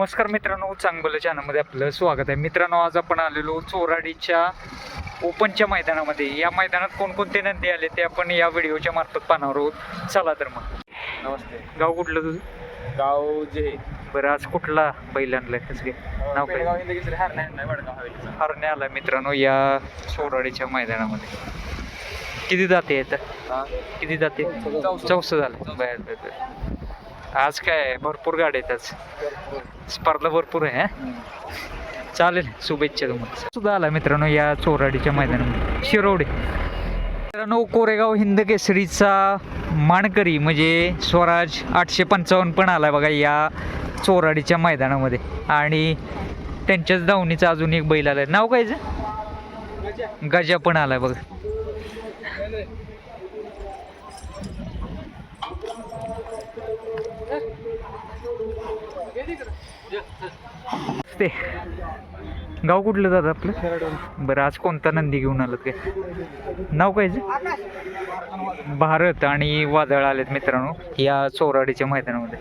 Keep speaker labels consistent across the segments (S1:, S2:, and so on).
S1: नमस्कार मित्रांनो चांगलं चॅनलमध्ये आपलं स्वागत आहे. मित्रांनो आज आपण आलेलो चोराडीच्या ओपनच्या मैदानामध्ये. या मैदानात कोणकोणते नंदी आले ते आपण या व्हिडिओच्या मार्फत पाहणार आहोत. चला तर मग.
S2: नमस्ते.
S1: गाव कुठलं तुझं?
S2: गाव जे.
S1: बरं आज कुठला बैल आणलाय? कसं काय? नाव काय?
S2: पेडगाव हिंद केसरी हार नाही नाही वडगाव हवेलीचा.
S1: हरणे आलाय मित्रांनो या चोराडीच्या मैदानामध्ये. किती जाते
S2: हा.
S1: किती जाते.
S2: चौसष्ट.
S1: झालं. बर बर बर. आज काय? भरपूर गाड्या आहेत आज. स्पर्धा भरपूर आहे चालेल शुभेच्छा तुम्हाला. सुद्धा आला मित्रांनो या चोराडीच्या मैदानामध्ये. शिरोडे. मित्रांनो कोरेगाव हिंद केसरीचा मानकरी म्हणजे स्वराज आठशे पंचावन्न पण आला बघा या चोराडीच्या मैदानामध्ये. आणि त्यांच्याच धावणीचा अजून एक बैल आलाय. नाव काय गजा पण आलाय बघा. ते गाव कुठलं जातं आपलं? बरं आज कोणता नंदी घेऊन आलात काय? नाव काय भारत आणि वादळ आलेत मित्रांनो या चोराडीच्या मैदानामध्ये.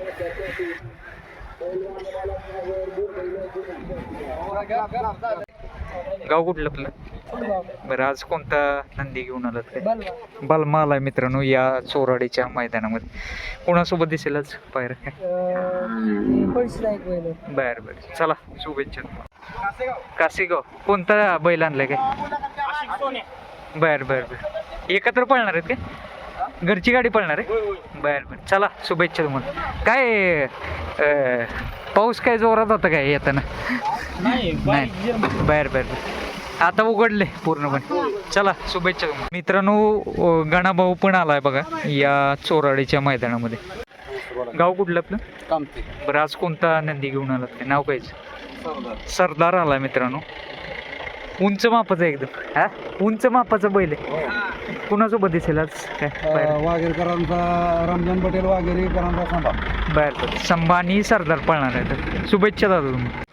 S1: गाव कुठलं आपलं? बरं आज कोणता नंदी घेऊन आलात काय? बलमा आलाय मित्रांनो या चोराडीच्या मैदानामध्ये. कोणासोबत दिसेल आज पायऱ्या? काय बर बर. चला शुभेच्छा कासेगाव. कोणता बैल आणलाय काय? बर बर बर. एकत्र पळणार आहेत काय? घरची गाडी पळणार आहे? बर बर. चला शुभेच्छा तुम्हाला. काय पाऊस काय जोरात होता काय येताना? नाही. बर बर बर. आता उघडले पूर्णपणे. चला शुभेच्छा मित्रांनो गणाभाऊ पण आलाय बघा या चोराडीच्या मैदानामध्ये. गाव कुठलं आपलं? बरं आज कोणता नंदी घेऊन आलात काय? नाव काय सरदार. आलाय मित्रांनो. उंच मापाचा एकदम. हा? उंच मापाचा बैल आहे. कुणासोबत दिसेल आज? काय? बाहेर?
S2: वाघेरकरांचा रमजान पटेल वाघेरीकरांचा सांभा.
S1: बाहेर बरं. संभा आणि सरदार पळणार आहे तर. शुभेच्छा दादा तुम्ही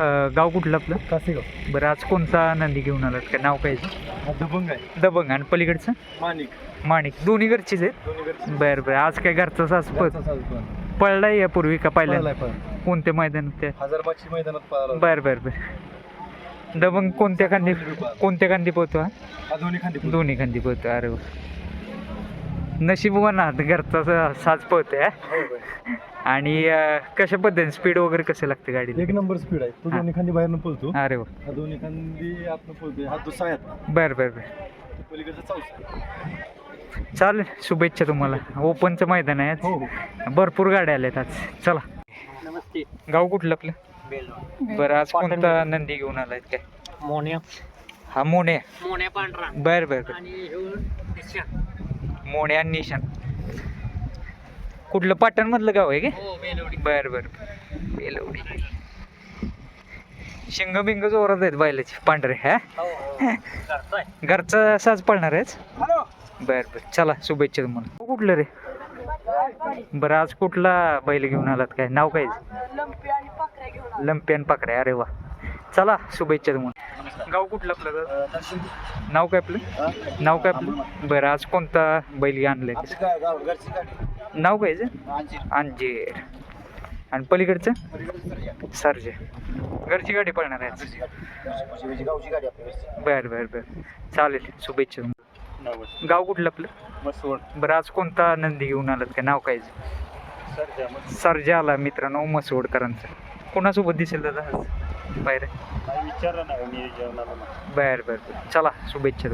S1: अं, गाव कुठलं आपलं?
S2: कासेगाव.
S1: बरं आज कोणता नंदी घेऊन आलात? काय नाव काय याचं?
S2: दबंग आहे.
S1: दबंग. आणि पलीकडचं?
S2: माणिक.
S1: माणिक. दोन्ही घरचीच आहेत?
S2: दोन्ही
S1: बरं बरं. आज काय घरचा सास प पळलाय यापूर्वी का पाहिलं कोणत्या मैदानात त्या?
S2: हजार मागची मैदानात पळाला
S1: बर बर बर. दबंग कोणत्या खांदी कोणत्या खांदी पोहतो हा?
S2: हा दोन्ही खांदी
S1: दोन्ही खांदी पोहतो. अरे वा. नशीब ना घरचा सा- साज पोहतोय हा? आणि अं, कशा पद्धतीने स्पीड वगैरे कसं लागतं गाडीला?
S2: एक नंबर स्पीड आहे. तो
S1: हा.
S2: दोन्ही खांदी बाहेरनं पळतो.
S1: अरे वा.
S2: हा दोन्ही खांदी आतनं पळतोय. हा दुसरा आहे
S1: बर बर बर.
S2: पलीकडचा
S1: चालेल शुभेच्छा तुम्हाला. ओपनचं मैदान आहे
S2: हो
S1: आज भरपूर गाड्या आल्यात आज. चला.
S2: नमस्ते.
S1: गाव कुठलं आपलं? बरं आज कोणता नंदी घेऊन आलाय काय?
S2: मोन्या.
S1: हा मोण्या
S2: मोन्या पांढरा.
S1: बर बर बर.
S2: आणि
S1: मोण्या आणि निशान. कुठलं पाटण मधलं गाव आहे का?
S2: हो
S1: बर बर. बेलवडी शिंग बिंग जोरात आहेत बैलाचे पांढरे हा? घरचा साज पळणार आहेच बर बर. चला शुभेच्छा तुम्हाला. तू कुठलं रे? बरं आज कुठला बैल घेऊन आलात काय? नाव काय? लंपी आणि पाकड्या अरे वा. चला शुभेच्छा तुम्हाला. गाव कुठलं आपलं? नाव काय आपलं? नाव काय आपलं? बरं आज कोणता बैल आणलंय? नाव काय? अंजीर. आणि पलीकडचं? सरजे. घरची गाडी पळणार आहे. बर बर बर. चालेल शुभेच्छा तुम्हाला. गाव कुठलं आपलं?
S2: मसवड
S1: बरं आज कोणता नंदी घेऊन आलात काय? नाव काय? सरजा आला मित्रांनो मसवडकरांचा कोणासोबत दिसेल दादा बाहेर
S2: विचारलं नाही मी जेवणाला.
S1: बर बर बर. चला शुभेच्छा